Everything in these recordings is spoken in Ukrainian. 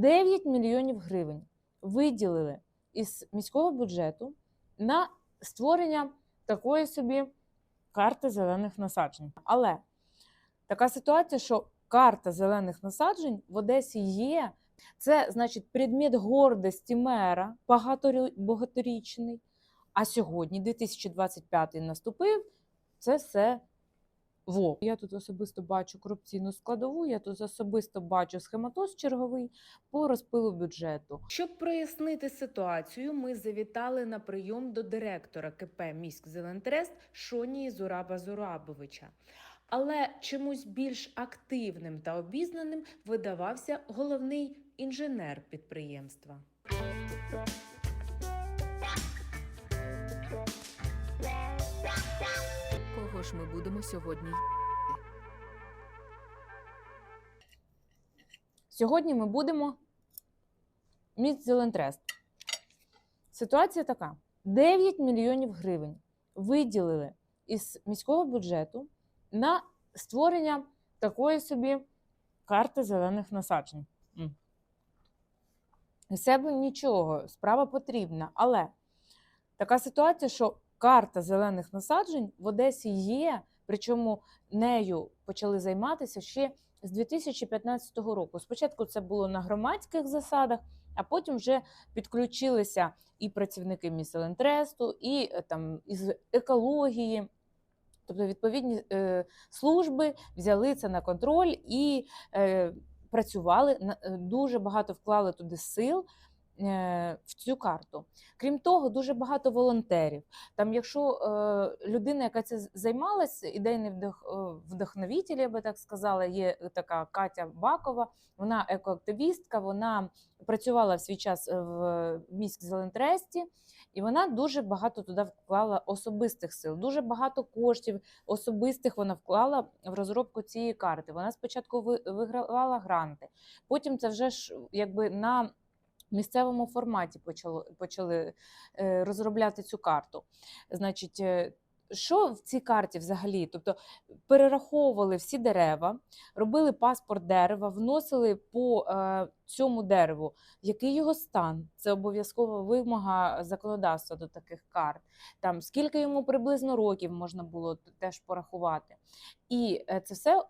9 мільйонів гривень виділили із міського бюджету на створення такої собі карти зелених насаджень. Але така ситуація, що карта зелених насаджень в Одесі є. Це значить предмет гордості мера багаторічний. А сьогодні, 2025 наступив, це все во. Я тут особисто бачу корупційну складову, я тут особисто бачу схематоз черговий по розпилу бюджету. Щоб прояснити ситуацію, ми завітали на прийом до директора КП Міськ Зелентрест Шонії Зураба Зурабовича. Але чомусь більш активним та обізнаним видавався головний інженер підприємства. Кого ж ми будемо сьогодні? Сьогодні ми будемо міст Зелентрест. Ситуація така: 9 мільйонів гривень виділили із міського бюджету на створення такої собі карти зелених насаджень. З себе нічого, справа потрібна, але така ситуація, що карта зелених насаджень в Одесі є, причому нею почали займатися ще з 2015 року. Спочатку це було на громадських засадах, а потім вже підключилися і працівники Міселентресту, і е, там із екології. Тобто відповідні е, служби взяли це на контроль і е, працювали е, дуже багато вклали туди сил в цю карту. Крім того, дуже багато волонтерів. Там, якщо е, людина, яка це займалась, ідейний е, вдохновитель, я би так сказала, є така Катя Бакова, вона екоактивістка, вона працювала в свій час в міськ Зелентресті, і вона дуже багато туди вклала особистих сил, дуже багато коштів особистих вона вклала в розробку цієї карти. Вона спочатку ви- вигравала гранти, потім це вже ж якби на місцевому форматі почало, почали е, розробляти цю карту. Значить, е, що в цій карті взагалі? Тобто перераховували всі дерева, робили паспорт дерева, вносили по е, цьому дереву, який його стан. Це обов'язкова вимога законодавства до таких карт. Там скільки йому приблизно років можна було теж порахувати. І е, це все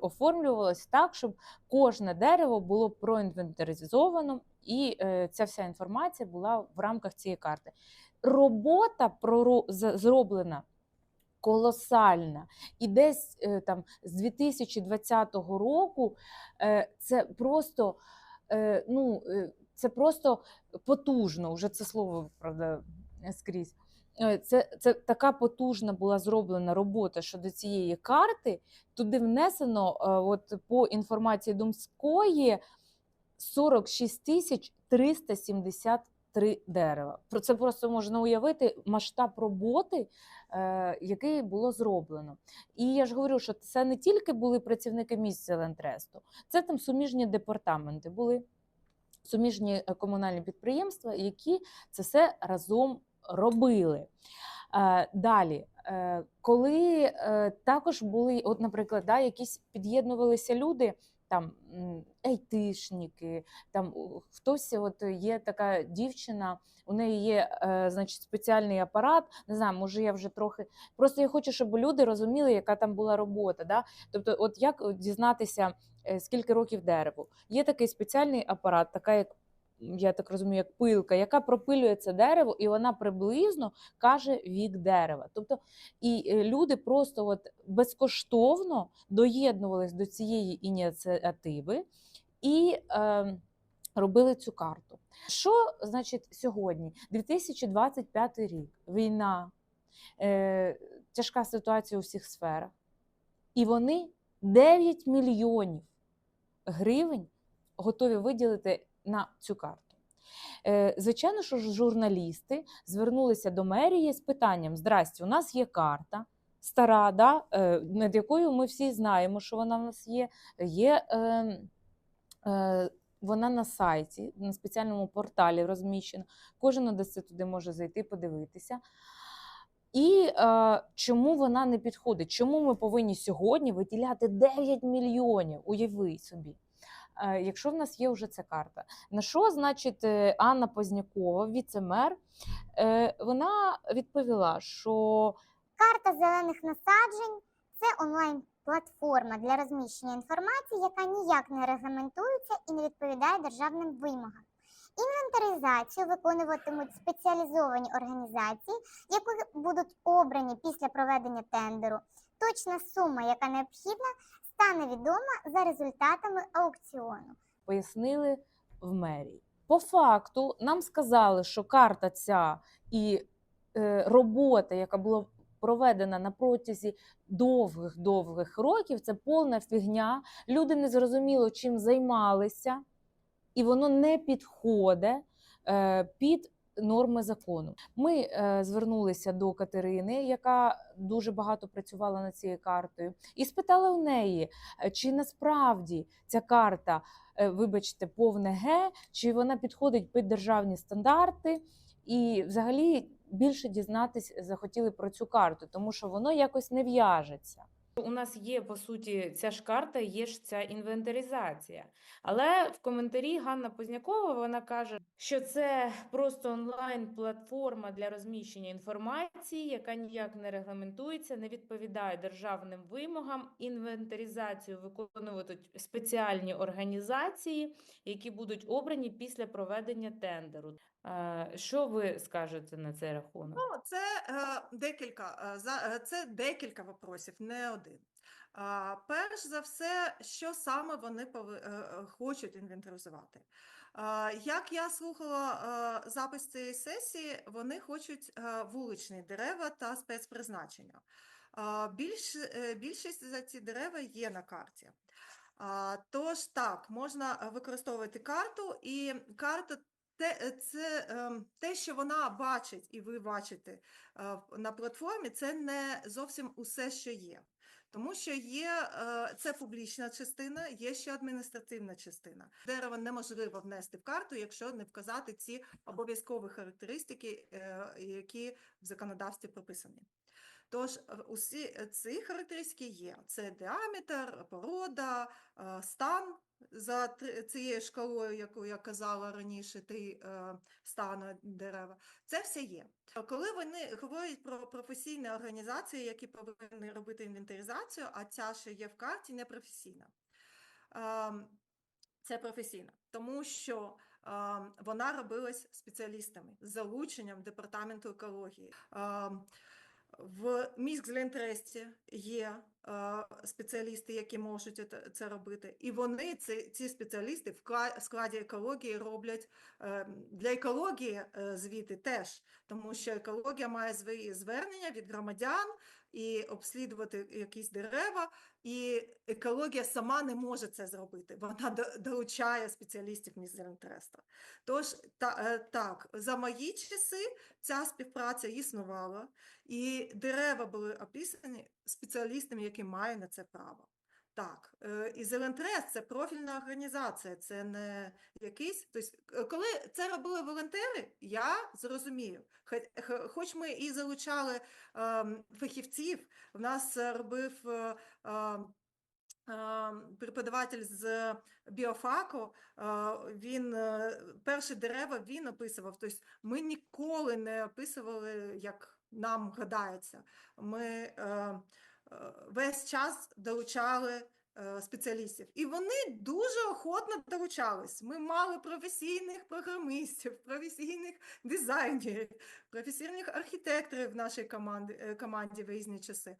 оформлювалось так, щоб кожне дерево було проінвентаризовано, і е, ця вся інформація була в рамках цієї карти. Робота зроблена колосальна. І десь е, там з 2020 року е, це просто. е, Ну, е, це просто потужно, вже це слово правда скрізь. Е, Це, це така потужна була зроблена робота щодо цієї карти. Туди внесено, е, от по інформації Думської, 46 тисяч 373 дерева. Про це просто можна уявити масштаб роботи, е, який було зроблено. І я ж говорю, що це не тільки були працівники місць Зелентресту, це там суміжні департаменти були. Суміжні комунальні підприємства, які це все разом робили. Е, Далі, е, коли е, також були, от, наприклад, да, якісь під'єднувалися люди, там айтишники, там хтось, от є така дівчина, у неї є е, значить, спеціальний апарат. Не знаю, може я вже трохи. Просто я хочу, щоб люди розуміли, яка там була робота. Да? Тобто, от як дізнатися, скільки років дереву? Є такий спеціальний апарат, така як. Я так розумію, як пилка, яка пропилює це дерево, і вона приблизно каже вік дерева. Тобто, і е, люди просто от безкоштовно доєднувались до цієї ініціативи і е, робили цю карту. Що значить сьогодні? 2025 рік, війна, е, тяжка ситуація у всіх сферах. І вони 9 мільйонів гривень готові виділити на цю карту. Е, Звичайно, що журналісти звернулися до мерії з питанням: Здрасте, у нас є карта. Стара, да, е, над якою ми всі знаємо, що вона в нас є. Є е, е, вона на сайті, на спеціальному порталі розміщена. Кожен одеси туди може зайти, подивитися. І е, чому вона не підходить? Чому ми повинні сьогодні виділяти 9 мільйонів? Уяви собі. Е, якщо в нас є вже ця карта. На що, значить, е, Анна Познякова, віце-мер, е, вона відповіла, що Карта зелених насаджень це онлайн-платформа для розміщення інформації, яка ніяк не регламентується і не відповідає державним вимогам. Інвентаризацію виконуватимуть спеціалізовані організації, які будуть обрані після проведення тендеру. Точна сума, яка необхідна, стане відома за результатами аукціону. пояснили в мерії. По факту нам сказали, що карта ця і е, робота, яка була проведена на протязі довгих-довгих років, це повна фігня. Люди не зрозуміло, чим займалися, і воно не підходить е, під норми закону. Ми е, звернулися до Катерини, яка дуже багато працювала над цією картою, і спитали у неї, е, чи насправді ця карта е, вибачте, повне Г, чи вона підходить під державні стандарти, і взагалі більше дізнатись захотіли про цю карту, тому що воно якось не в'яжеться. У нас є по суті ця ж карта, є ж ця інвентаризація. Але в коментарі Ганна Познякова вона каже, що це просто онлайн-платформа для розміщення інформації, яка ніяк не регламентується, не відповідає державним вимогам. Інвентаризацію виконуватимуть спеціальні організації, які будуть обрані після проведення тендеру. Е, Що ви скажете на цей рахунок? Ну, це е, декілька е, це декілька вопросів, не один. Перш за все, що саме вони хочуть інвентаризувати. Як я слухала запис цієї сесії, вони хочуть вуличні дерева та спецпризначення. Більш, більшість за ці дерева є на карті. Тож так, можна використовувати карту, і карта те, це ем, те, що вона бачить, і ви бачите е, на платформі, це не зовсім усе, що є. Тому що є е, це публічна частина, є ще адміністративна частина. Дерево неможливо внести в карту, якщо не вказати ці обов'язкові характеристики, е, які в законодавстві прописані. Тож усі ці характеристики є: це діаметр, порода, стан за цією шкалою, яку я казала раніше, три е, стану дерева. Це все є. Коли вони говорять про професійні організації, які повинні робити інвентаризацію, а ця ще є в карті, не професійна. Ем, Це професійна, тому що ем, вона робилась спеціалістами з залученням департаменту екології. Ем, В міськзелентресті є е, спеціалісти, які можуть це- робити, і вони ці, ці спеціалісти в кла- складі екології роблять е, для екології е, звіти теж, тому що екологія має свої звернення від громадян і обслідувати якісь дерева, і екологія сама не може це зробити. Вона до- долучає спеціалістів міськзелентреста. Тож та, е, так, за мої часи ця співпраця існувала, і дерева були описані спеціалістами, які мають на це право. Так, е, і Зелентрест це профільна організація, це не якийсь. Тобто, коли це робили волонтери, я зрозумію. Хоч ми і залучали ем, фахівців, в нас робив е, ем, ем, преподаватель з біофаку, він е, перші дерева він описував. Тобто ми ніколи не описували, як нам гадається. Ми е, весь час долучали е, спеціалістів. І вони дуже охотно долучались. Ми мали професійних програмистів, професійних дизайнерів, професійних архітекторів в нашій команді, е, команді в різні часи.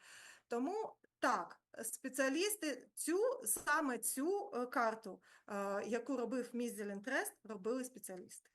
Тому так, спеціалісти цю саме цю е, карту, яку робив Мізелінтрест, робили спеціалісти.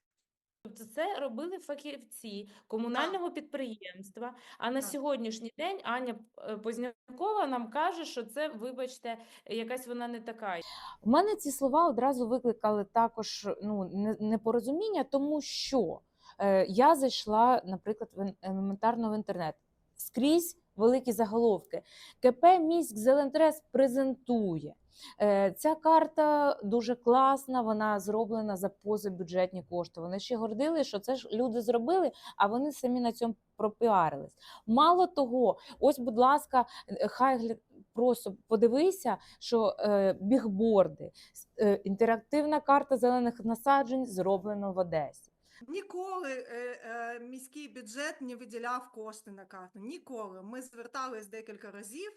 Тобто це робили фахівці комунального підприємства. А на Так. сьогоднішній день Аня е, Познякова нам каже, що це, вибачте, якась вона не така. У мене ці слова одразу викликали також ну, непорозуміння, тому що е, я зайшла, наприклад, в елементарно в інтернет. Скрізь великі заголовки. КП Міськ Зелентрес презентує. Е, Ця карта дуже класна, вона зроблена за позабюджетні кошти. Вони ще гордили, що це ж люди зробили, а вони самі на цьому пропіарились. Мало того, ось, будь ласка, е, хай просто подивися, що е, бігборди, е, інтерактивна карта зелених насаджень зроблена в Одесі. Ніколи е, е, міський бюджет не виділяв кошти на карту. Ніколи. Ми звертались декілька разів.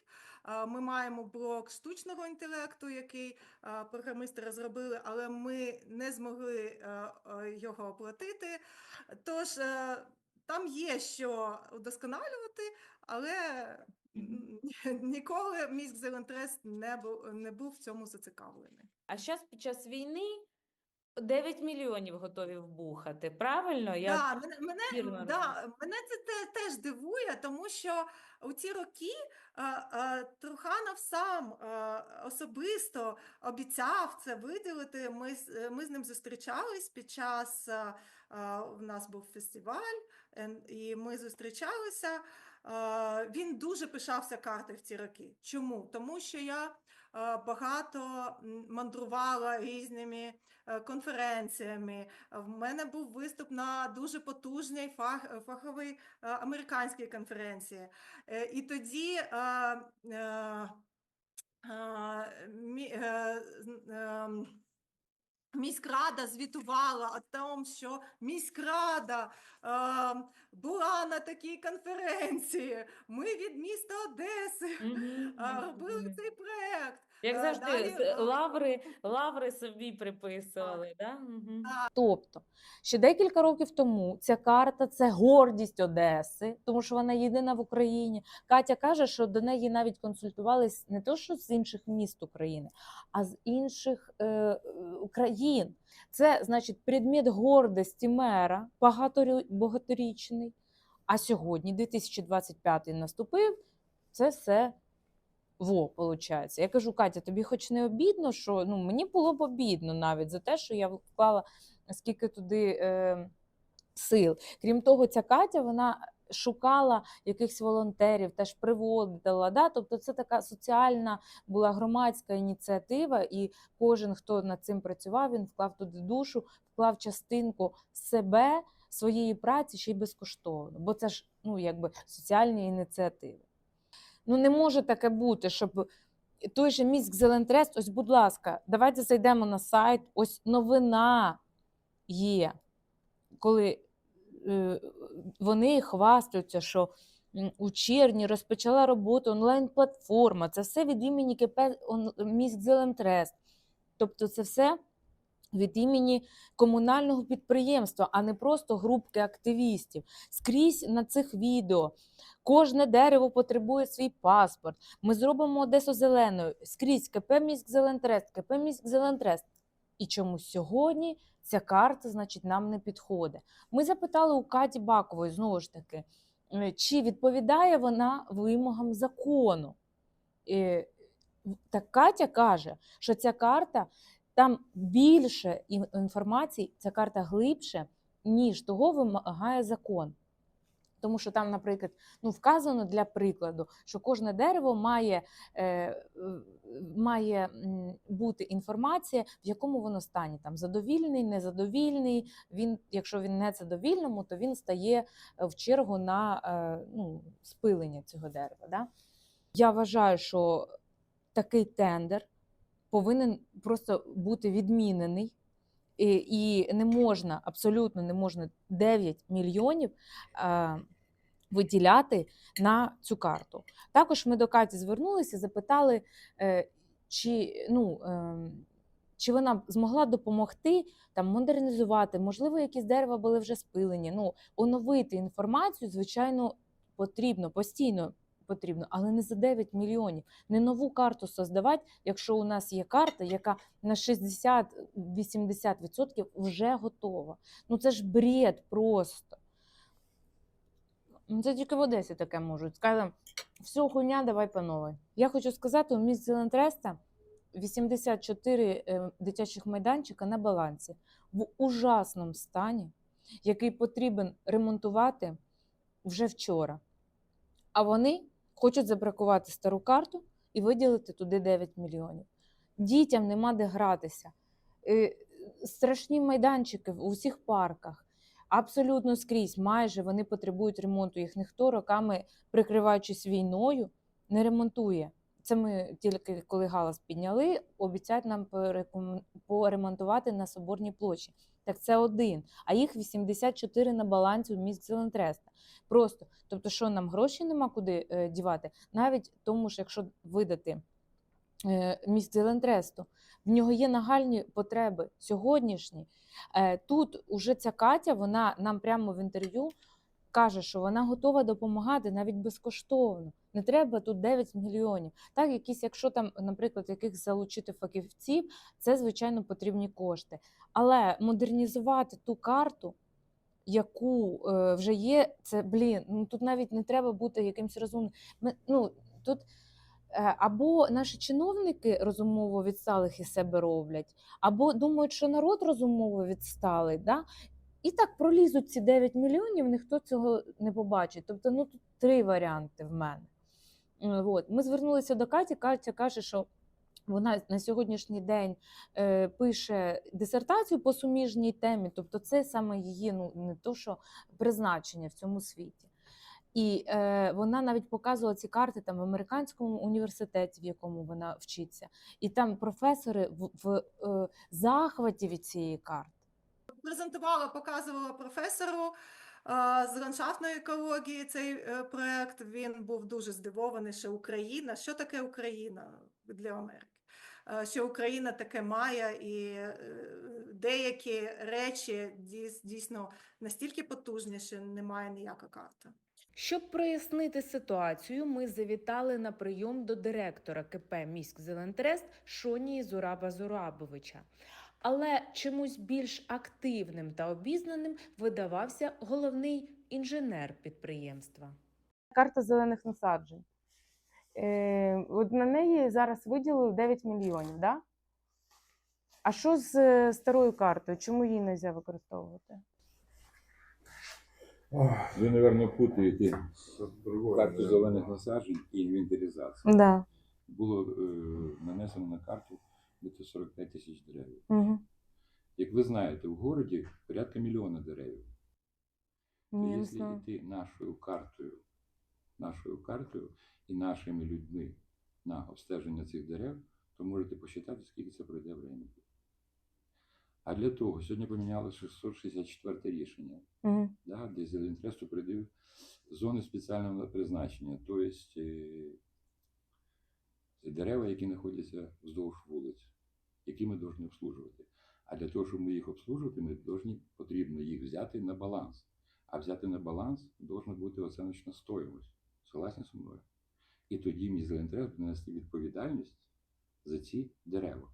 Ми маємо блок штучного інтелекту, який е, програмісти розробили, але ми не змогли його оплатити. Тож там є що удосконалювати, але ніколи міськ Зелентрест не був, не був в цьому зацікавлений. А зараз під час війни 9 мільйонів готові вбухати. Правильно? Да, мене, мене, да, мене це те- теж дивує, тому що у ці роки е, е, Труханов сам е, особисто обіцяв це виділити. Ми, е, ми з ним зустрічались під час, е, е, у нас був фестиваль, і ми зустрічалися. Е, Він дуже пишався картою в ці роки. Чому? Тому що я багато мандрувала різними е, конференціями. В мене був виступ на дуже потужній фах, фаховій е, американській конференції. Е, І тоді е, е, е, е, міськрада звітувала о тому, що міськрада е, була на такій конференції. Ми від міста Одеси е, мгм, робили цей проект. Як Е, завжди, далі, лаври, лаври собі приписували. Да? Так. Тобто, ще декілька років тому ця карта це гордість Одеси, тому що вона єдина в Україні. Катя каже, що до неї навіть консультувались не то, що з інших міст України, а з інших е, е, країн. Це значить предмет гордості мера, багаторічний. А сьогодні, 2025 наступив, це все во, виходить. Я кажу, Катя, тобі хоч не обідно, що ну, мені було б обідно навіть за те, що я вклала скільки туди е, сил. Крім того, ця Катя вона шукала якихось волонтерів, теж приводила. Да? Тобто це така соціальна була громадська ініціатива, і кожен, хто над цим працював, він вклав туди душу, вклав частинку себе, своєї праці ще й безкоштовно. Бо це ж ну, якби соціальні ініціативи. Ну не може таке бути, щоб той же міськ Зелентрест, ось, будь ласка, давайте зайдемо на сайт. Ось новина є, коли е, вони хвастаються, що у червні розпочала роботу онлайн-платформа. Це все від імені КП міськ Зелентрест. Тобто це все від імені комунального підприємства, а не просто групки активістів. Скрізь на цих відео кожне дерево потребує свій паспорт. Ми зробимо Одесу зеленою. Скрізь КП міськ Зелентрест, КП міськ Зелентрест. І чомусь сьогодні ця карта, значить, нам не підходить. Ми запитали у Каті Бакової знову ж таки, е, чи відповідає вона вимогам закону. Е, Так Катя каже, що ця карта там більше інформації, ця карта глибше, ніж того вимагає закон. Тому що там, наприклад, ну, вказано для прикладу, що кожне дерево має, е, має бути інформація, в якому воно стані. Там задовільний, незадовільний. Він, якщо він не задовільному, то він стає е, в чергу на е, ну, спилення цього дерева. Да? Я вважаю, що такий тендер повинен просто бути відмінений. І, і не можна, абсолютно не можна 9 мільйонів е, виділяти на цю карту. Також ми до Каті звернулися, запитали, е, чи, ну, е, чи вона змогла допомогти там, модернізувати, можливо, якісь дерева були вже спилені. Ну, оновити інформацію, звичайно, потрібно, постійно потрібно, але не за 9 мільйонів. Не нову карту создавати, якщо у нас є карта, яка на 60-80% вже готова. Ну це ж бред просто. Ну, Це тільки в Одесі таке можуть. Скажемо, все, хуйня, давай по новій. Я хочу сказати, у міст Зелентреста 84 е, дитячих майданчика на балансі в ужасному стані, який потрібен ремонтувати вже вчора. А вони хочуть забракувати стару карту і виділити туди 9 мільйонів. Дітям нема де гратися. Е, Страшні майданчики в усіх парках. Абсолютно скрізь, майже вони потребують ремонту. Їх ніхто роками, прикриваючись війною, не ремонтує це ми тільки коли галас підняли, обіцяють нам поремонтувати на Соборній площі. Так це один, а їх 84 на балансі у міст Зелентреста. Просто, тобто, що нам гроші нема куди е, дівати, навіть тому ж, якщо видати е, міст Зелентресту, в нього є нагальні потреби сьогоднішні. Е, тут уже ця Катя, вона нам прямо в інтерв'ю каже, що вона готова допомагати навіть безкоштовно. Не треба тут 9 мільйонів. Так, якісь, якщо там, наприклад, яких залучити фахівців, це звичайно потрібні кошти. Але модернізувати ту карту, яку е, вже є, це блін. Ну тут навіть не треба бути якимось розумним. Ми, ну тут е, або наші чиновники розумово відсталих із себе роблять, або думають, що народ розумово відсталий. Да? І так пролізуть ці 9 мільйонів, ніхто цього не побачить. Тобто, ну тут три варіанти в мене. Е, От. Ми звернулися до Каті. Катя каже, що вона на сьогоднішній день е, пише дисертацію по суміжній темі, тобто це саме її ну, не то, що призначення в цьому світі. І е, вона навіть показувала ці карти там в американському університеті, в якому вона вчиться, і там професори в, в е, захваті від цієї карти. Презентувала, показувала професору з ландшафтної екології цей е, проект. Він був дуже здивований, що Україна, що таке Україна для Америки? Е, Що Україна таке має, і е, деякі речі дійс- дійсно настільки потужні, що немає ніяка карта. Щоб прояснити ситуацію, ми завітали на прийом до директора КП Міськ Зелентрест Шонії Зураба Зурабовича. Але чомусь більш активним та обізнаним видавався головний інженер підприємства. Карта зелених насаджень. Е, от на неї зараз виділили 9 мільйонів, да? А що з е, старою картою? Чому її не можна використовувати? Ви, мабуть, путаєте карту зелених насаджень і інвентаризацію. Да. Було е, нанесено на карту десь 45 тисяч дерев. Угу. Як ви знаєте, в городі порядка мільйона дерев. То не якщо йти нашою картою, нашою картою і нашими людьми на обстеження цих дерев, то можете посчитати, скільки це пройде времени. А для того сьогодні поміняло 664 рішення. Угу. да, де Зелентресту придив зони спеціального призначення, тобто дерева, які знаходяться вздовж вулиць, які ми повинні обслужувати. А для того, щоб ми їх обслужувати, ми повинні, потрібно їх взяти на баланс. А взяти на баланс повинна бути оціночна стоїмость. Согласні зі мною? І тоді мій Зелентрест буде нести відповідальність за ці дерева.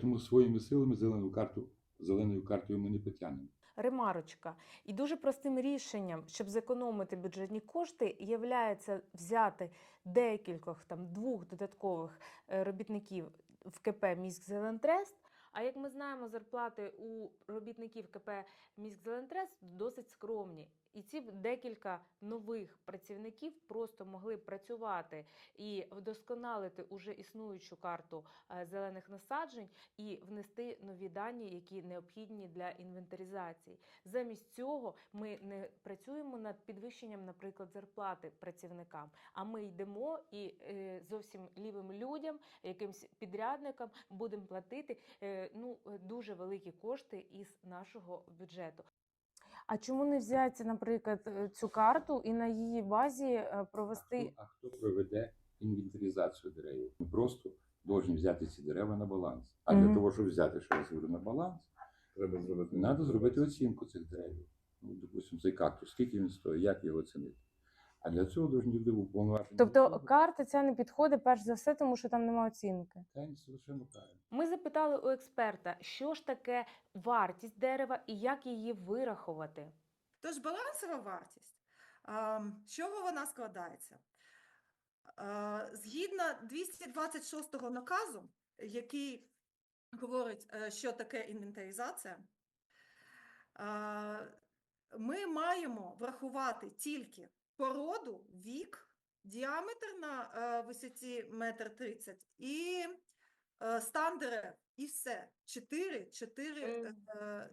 Тому своїми силами зелену карту, зеленою картою ми не потягнемо. Ремарочка. І дуже простим рішенням, щоб зекономити бюджетні кошти, є взяти декількох там двох додаткових е, робітників в КП Міськ Зелентрест. А як ми знаємо, зарплати у робітників КП Міськ Зелентрест досить скромні. І ці декілька нових працівників просто могли працювати і вдосконалити уже існуючу карту е, зелених насаджень і внести нові дані, які необхідні для інвентаризації. Замість цього ми не працюємо над підвищенням, наприклад, зарплати працівникам, а ми йдемо і е, зовсім лівим людям, якимсь підрядникам будемо платити е, ну, дуже великі кошти із нашого бюджету. А чому не взяти, наприклад, е, цю карту і на її базі провести? А хто, а хто проведе інвентаризацію дерев? Ми просто повинні взяти ці дерева на баланс. А Мгм. для того, щоб взяти, що я говорю, на баланс, Треба зробити. треба зробити оцінку цих дерев. Ну, допустимо, цей кактус, скільки він стоїть, як його оцінити. А для цього повинні бути уповноважені. Тобто карта ця не підходить перш за все, тому що там немає оцінки. Та, совершенно правильно. Ми запитали у експерта, що ж таке вартість дерева і як її вирахувати. Тож балансова вартість, з чого вона складається? Згідно 226-го наказу, який говорить, е, що таке інвентаризація, ми маємо врахувати тільки породу, вік, діаметр на е, висоті метр тридцять і е, стан дерев, і все. Чотири, чотири е,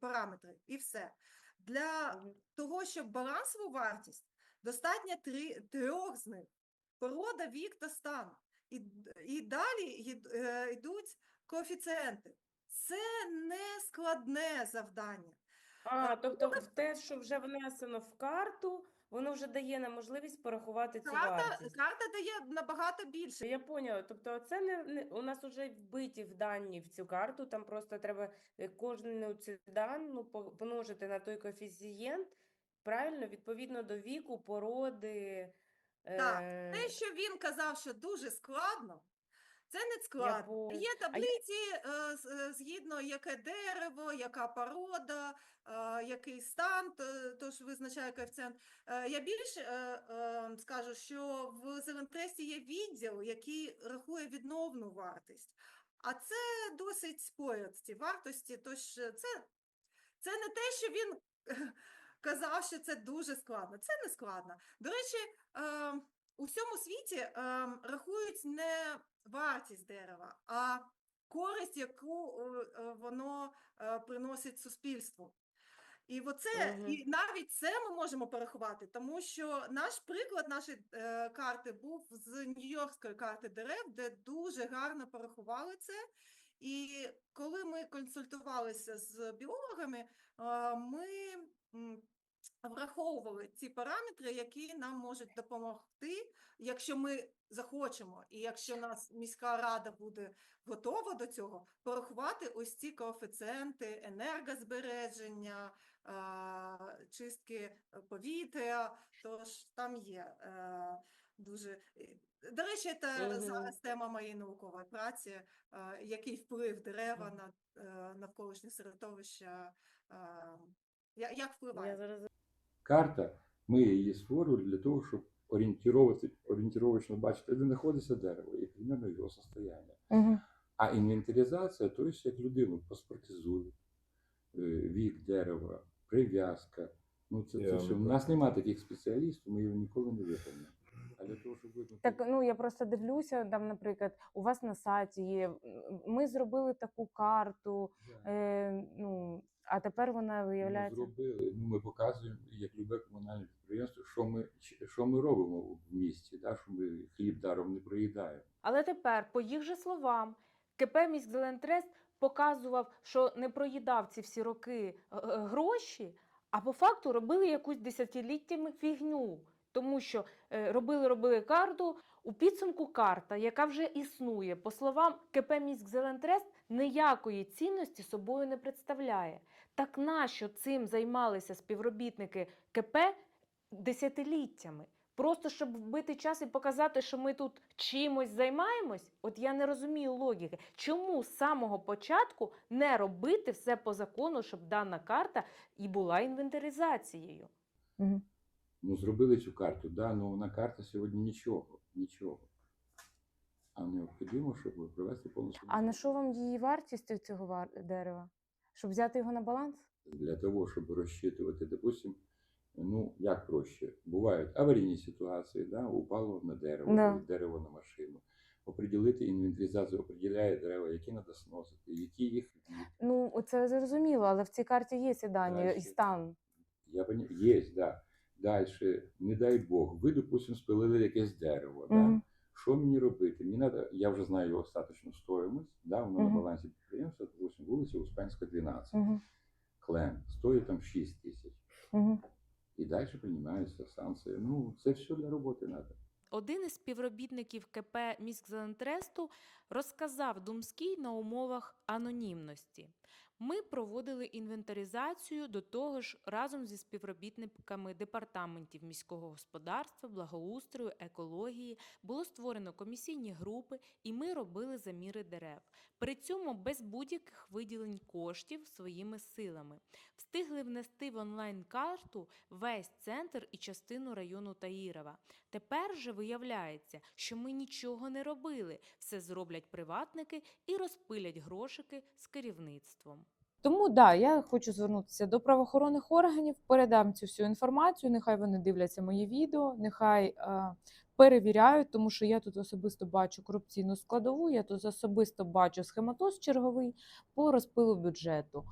параметри, і все. Для того, щоб балансову вартість, достатньо три, трьох з них. порода, вік та стан. І, і далі йдуть коефіцієнти. Це не складне завдання. А, тобто те, що вже внесено в карту, воно вже дає нам можливість порахувати цю Карта, вартість. карта дає набагато більше. Я поняла. Тобто, це не, не у нас вже вбиті в дані в цю карту. Там просто треба е, кожну цю дану по- помножити на той коефіцієнт, правильно, відповідно до віку, породи. Так, е, Те, що він казав, що дуже складно, це не складно. поняла. Є таблиці, е, з- е, згідно яке дерево, яка порода, е, який стан, тож визначає коефіцієнт. Е, Я більше е, е, скажу, що в Зелентресті є відділ, який рахує відновну вартість. А це досить поряд ці вартості. Тож е, це, це не те, що він казав, що це дуже складно. Це не складно. До речі, е, у всьому світі е, рахують не вартість дерева, а користь, яку е, е, воно е, приносить суспільству. І оце, Мгм. і навіть це ми можемо порахувати, тому що наш приклад нашої е, карти був з Нью-Йоркської карти дерев, де дуже гарно порахували це. І коли ми консультувалися з біологами, е, ми враховували ці параметри, які нам можуть допомогти, якщо ми захочемо, і якщо нас міська рада буде готова до цього, порахувати ось ці коефіцієнти енергозбереження, чистки е, повітря, тож там є е, дуже. До речі, це зараз тема моєї наукової праці, е, який вплив дерева на е, навколишнє середовище, е, як впливає. Я зараз Карта, ми її створювали для того, щоб орієнтувати, орієнтировочно бачити, де знаходиться дерево і примерно його состояння. Угу. А інвентаризація, то есть як людину паспортизують, е, вік дерева, прив'язка. Ну, це, це все. У нас немає таких спеціалістів, ми його ніколи не виконуємо. А для того, щоб. Так, ну я просто дивлюся, там, наприклад, у вас на сайті є. Ми зробили таку карту, е, ну, а тепер вона Ми виявляється. зробили. Ну, ми показуємо, як любе комунальне підприємство, що ми, що ми робимо в місті, да? що ми хліб даром не проїдаємо. Але тепер, по їх же словам, КП «Міськзелентрест» показував, що не проїдав ці всі роки е, е, гроші, а по факту робили якусь десятиліттями фігню. Тому що е, робили, робили карту. У підсумку карта, яка вже існує, по словам КП «Міськзелентрест», ніякої цінності собою не представляє. Так нащо цим займалися співробітники КП десятиліттями? Просто щоб вбити час і показати, що ми тут чимось займаємось? От я не розумію логіки. Чому з самого початку не робити все по закону, щоб дана карта і була інвентаризацією? Ну, зробили цю карту, да, але вона карта сьогодні нічого, нічого. А необхідно, щоб провести повністю. А на що вам її вартість цього дерева? Щоб взяти його на баланс? для того, щоб розчитувати, допустим, ну як проще, бувають аварійні ситуації, да, упало на дерево, Да. дерево на машину. Оприділити інвентаризацію, оприділяє дерева, які треба сносити, які їх Ну, це зрозуміло, але в цій карті є ці дані і стан. я поня... є, да. Далі, не дай Бог, ви, допустим, спилили якесь дерево. Да? Що мені робити? Мені надо, я вже знаю його остаточну стоїмость, да, воно Мгм. на балансі підприємства, допустим, вулиця Успенська, 12. Угу. Клен стоїть там 6 тисяч. Угу. І далі приймаються санкції. Ну, це все для роботи треба. Один із співробітників КП «Міськзелентресту» розказав Думський на умовах анонімності. Ми проводили інвентаризацію до того ж разом зі співробітниками департаментів міського господарства, благоустрою, екології. Було створено комісійні групи, і ми робили заміри дерев. При цьому без будь-яких виділень коштів своїми силами. Встигли внести в онлайн-карту весь центр і частину району Таїрова. Тепер же виявляється, що ми нічого не робили, все зроблять приватники і розпилять грошики з керівництвом. Тому да, я хочу звернутися до правоохоронних органів, передам цю всю інформацію. Нехай вони дивляться мої відео, нехай е, перевіряють, тому що я тут особисто бачу корупційну складову, я тут особисто бачу схематоз черговий по розпилу бюджету.